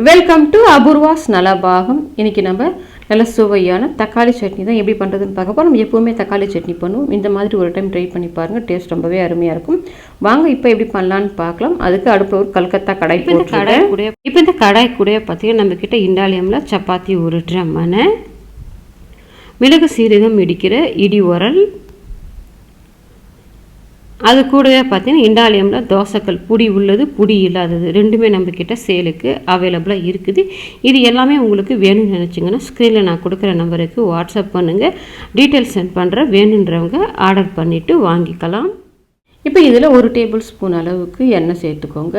Welcome to Apoorva's Nalabagam இன்னைக்கு நம்ம நல்ல சுவையான தக்காளி சட்னி தான் எப்படி பண்ணுறதுன்னு பார்க்க போகிறோம் நம்ம எப்போவுமே தக்காளி சட்னி பண்ணுவோம். இந்த மாதிரி ஒரு டைம் ட்ரை பண்ணி பாருங்கள் டேஸ்ட் ரொம்பவே அருமையாக இருக்கும். வாங்க இப்போ எப்படி பண்ணலான்னு பார்க்கலாம். அதுக்கு அடுப்பில் ஒரு கல்கத்தா கடாய் இப்போ இந்த கடாய் கூட இப்போ இந்த கடாய் கூட பார்த்தீங்கன்னா நம்மக்கிட்ட இண்டாலியமில் சப்பாத்தி உருட்டுற மனை மிளகு சீரகம் இடிக்கிற இடி உரல் அது கூடவே பார்த்தீங்கன்னா இண்டாலியமில் தோசைக்கல் புடி உள்ளது புடி இல்லாதது. ரெண்டுமே நம்மக்கிட்ட சேலுக்கு அவைலபிளாக இருக்குது. இது எல்லாமே உங்களுக்கு வேணும்னு நினச்சிங்கன்னா ஸ்க்ரீனில் நான் கொடுக்குற நம்பருக்கு வாட்ஸ்அப் பண்ணுங்கள் டீட்டெயில்ஸ் சென்ட் பண்ணுறேன் வேணுன்றவங்க ஆர்டர் பண்ணிவிட்டு வாங்கிக்கலாம். இப்போ இதில் ஒரு டேபிள் ஸ்பூன் அளவுக்கு எண்ணெய் சேர்த்துக்கோங்க.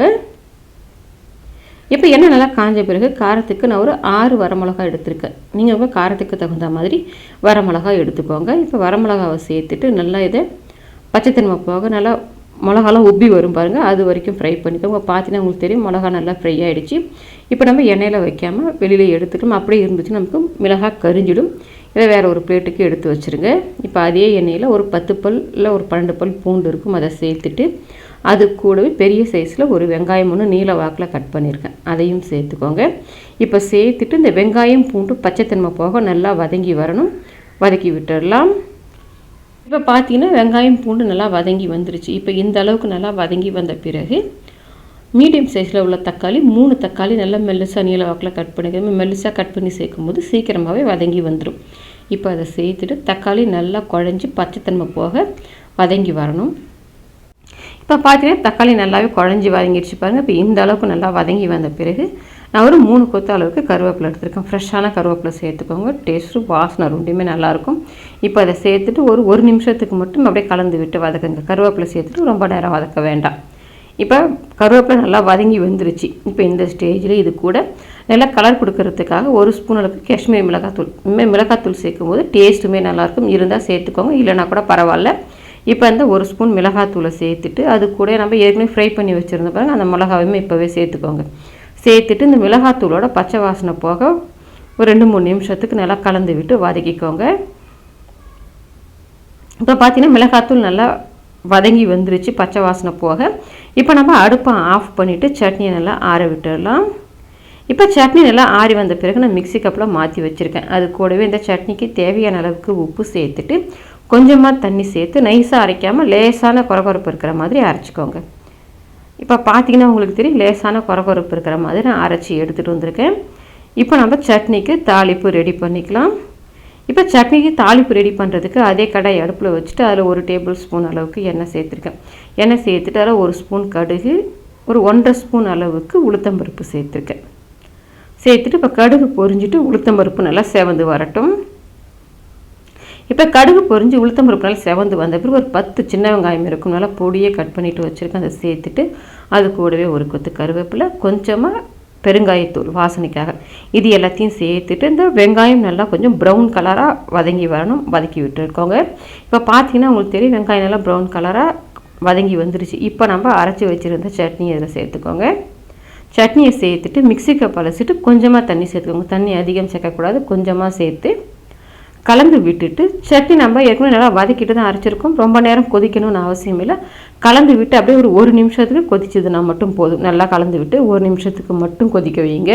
இப்போ எண்ணெய் நல்லா காஞ்ச பிறகு காரத்துக்கு நான் ஒரு ஆறு வரமிளகாய் எடுத்திருக்கேன். நீங்கள் உங்கள் காரத்துக்கு தகுந்த மாதிரி வரமிளகாய் எடுத்துக்கோங்க. இப்போ வரமிளகாவை சேர்த்துட்டு நல்லா இதை பச்சைத்தன்மை போக நல்லா மிளகாலாம் உப்பி வரும் பாருங்கள் அது வரைக்கும் ஃப்ரை பண்ணிக்கோங்க. பார்த்தீங்கன்னா உங்களுக்கு தெரியும் மிளகா நல்லா ஃப்ரை ஆகிடுச்சு இப்போ நம்ம எண்ணெயில் வைக்காமல் வெளியில் எடுத்துக்கணும். அப்படியே இருந்துச்சு நமக்கு மிளகாய் கரிஞ்சிடும். இதை வேறு ஒரு பிளேட்டுக்கு எடுத்து வச்சுருங்க. இப்போ அதே எண்ணெயில் ஒரு பத்து பல் இல்லை ஒரு பன்னெண்டு பல் பூண்டு இருக்கும். அதை சேர்த்துட்டு அது கூடவே பெரிய சைஸில் ஒரு வெங்காயம் ஒன்று நீல வாக்கில் கட் பண்ணியிருக்கேன் அதையும் சேர்த்துக்கோங்க. இப்போ சேர்த்துட்டு இந்த வெங்காயம் பூண்டு பச்சைத்தன்மை போக நல்லா வதங்கி வரணும். வதக்கி விட்டுடலாம். இப்போ பார்த்தீங்கன்னா வெங்காயம் பூண்டு நல்லா வதங்கி வந்துருச்சு. இப்போ இந்த அளவுக்கு நல்லா வதங்கி வந்த பிறகு மீடியம் சைஸில் உள்ள தக்காளி மூணு தக்காளி நல்லா மெல்லுசாக நீள வாக்கில் கட் பண்ணிக்கிறோம் மெல்லுசாக கட் பண்ணி சேர்க்கும்போது சீக்கிரமாகவே வதங்கி வந்துடும் இப்போ அதை சேர்த்துட்டு தக்காளி நல்லா குழஞ்சி பச்சைத்தன்மை போக வதங்கி வரணும். இப்போ பார்த்தீங்கன்னா தக்காளி நல்லாவே குழஞ்சி வதங்கிடுச்சு பாருங்கள் இப்போ இந்த அளவுக்கு நல்லா வதங்கி வந்த பிறகு நான் ஒரு மூணு கொத்த அளவுக்கு கருவேப்பிலை எடுத்திருக்கேன். ஃப்ரெஷ்ஷான கருவேப்பிலை சேர்த்துக்கோங்க. டேஸ்ட்டும் வாசனை ரெண்டுமே நல்லாயிருக்கும். இப்போ அதை சேர்த்துட்டு ஒரு ஒரு நிமிஷத்துக்கு மட்டும் அப்படியே கலந்து விட்டு வதக்குங்க. கருவேப்பிலை சேர்த்துட்டு ரொம்ப நேரம் வதக்க வேண்டாம். இப்போ கருவேப்பிலை நல்லா வதங்கி வந்துருச்சு. இப்போ இந்த ஸ்டேஜில் இது கூட நல்லா கலர் கொடுக்கறதுக்காக ஒரு ஸ்பூன் அளவுக்கு காஷ்மீர் மிளகாத்தூள் இனிமேல் மிளகாத்தூள் சேர்க்கும் போது டேஸ்ட்டுமே நல்லாயிருக்கும். இருந்தால் சேர்த்துக்கோங்க. இல்லைனா கூட பரவாயில்ல. இப்போ இந்த ஒரு ஸ்பூன் மிளகாத்தூளை சேர்த்துட்டு அது கூட நம்ம ஏற்கனவே ஃப்ரை பண்ணி வச்சுருந்த பாருங்க அந்த மிளகாவையுமே இப்போவே சேர்த்துக்கோங்க. சேர்த்துட்டு இந்த மிளகாத்தூளோட பச்சை வாசனை போக ஒரு ரெண்டு மூணு நிமிஷத்துக்கு நல்லா கலந்து விட்டு வதக்கிக்கோங்க. இப்போ பார்த்தீங்கன்னா மிளகாத்தூள் நல்லா வதங்கி வந்துருச்சு பச்சை வாசனை போக. இப்போ நம்ம அடுப்பை ஆஃப் பண்ணிவிட்டு சட்னியை நல்லா ஆற விட்டுடலாம். இப்போ சட்னி நல்லா ஆறி வந்த பிறகு நான் மிக்ஸி கப்பில் மாற்றி வச்சுருக்கேன். அது கூடவே இந்த சட்னிக்கு தேவையான அளவுக்கு உப்பு சேர்த்துட்டு கொஞ்சமாக தண்ணி சேர்த்து நைஸாக அரைக்காமல் லேசான குறகுறப்பு இருக்கிற மாதிரி அரைச்சிக்கோங்க. இப்போ பார்த்தீங்கன்னா உங்களுக்கு தெரியும் லேசான குறகுறப்பு இருக்கிற மாதிரி நான் அரைச்சி எடுத்துகிட்டு வந்திருக்கேன். இப்போ நம்ம சட்னிக்கு தாளிப்பு ரெடி பண்ணிக்கலாம். இப்போ சட்னிக்கு தாளிப்பு ரெடி பண்ணுறதுக்கு அதே கடாய் அடுப்பில் வச்சுட்டு அதில் ஒரு டேபிள் ஸ்பூன் அளவுக்கு எண்ணெய் சேர்த்துருக்கேன். எண்ணெய் சேர்த்துட்டு அதில் ஒரு ஸ்பூன் கடுகு ஒரு ஒன்றரை ஸ்பூன் அளவுக்கு உளுத்தம்பருப்பு சேர்த்துருக்கேன். சேர்த்துட்டு இப்போ கடுகு பொரிஞ்சிட்டு உளுத்தம்பருப்பு நல்லா செவந்து வரட்டும். இப்போ கடுகு பொரிஞ்சு உளுத்தம்பருப்பு நல்லா செவந்து வந்த பிறகு ஒரு பத்து சின்ன வெங்காயம் இருக்கும். நல்லா பொடியே கட் பண்ணிவிட்டு வச்சுருக்கேன். அதை சேர்த்துட்டு அது கூடவே ஒரு கொத்து கருவேப்பிலை கொஞ்சமாக பெருங்காயத்தூள் வாசனைக்காக. இது எல்லாத்தையும் சேர்த்துட்டு இந்த வெங்காயம் நல்லா கொஞ்சம் ப்ரௌன் கலராக வதங்கி வரணும் வதக்கி விட்டுருக்கோங்க. இப்போ பார்த்தீங்கன்னா உங்களுக்கு தெரியும் வெங்காயம் நல்லா ப்ரௌன் கலராக வதங்கி வந்துருச்சு. இப்போ நம்ம அரைச்சி வச்சுருந்த சட்னி இதில் சேர்த்துக்கோங்க. சட்னியை சேர்த்துட்டு மிக்ஸி கப் அலசிட்டு கொஞ்சமாக தண்ணி சேர்த்துக்கோங்க. தண்ணி அதிகம் சேர்க்கக்கூடாது கொஞ்சமாக சேர்த்து கலந்து விட்டுட்டு சட்னி நம்ம ஏற்கனவே நல்லா வதக்கிட்டு தான் அரைச்சிருக்கோம். ரொம்ப நேரம் கொதிக்கணும்னு அவசியம் இல்லை. கலந்து விட்டு அப்படியே ஒரு ஒரு நிமிஷத்துக்கு கொதிச்சதுன்னா மட்டும் போதும். நல்லா கலந்து விட்டு ஒரு நிமிஷத்துக்கு மட்டும் கொதிக்க வைங்க.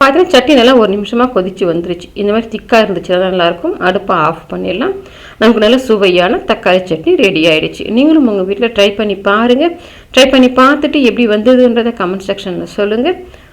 பார்த்தீங்கன்னா சட்னி நல்லா ஒரு நிமிஷமாக கொதித்து வந்துருச்சு. இந்த மாதிரி திக்காக இருந்துச்சு தான் நல்லாயிருக்கும். அடுப்பை ஆஃப் பண்ணிடலாம். நமக்கு நல்ல சுவையான தக்காளி சட்னி ரெடி ஆகிடுச்சு நீங்களும் உங்கள் வீட்டில் ட்ரை பண்ணி பாருங்கள் ட்ரை பண்ணி பார்த்துட்டு எப்படி வந்ததுன்றதை கமெண்ட் செக்ஷனில் சொல்லுங்கள்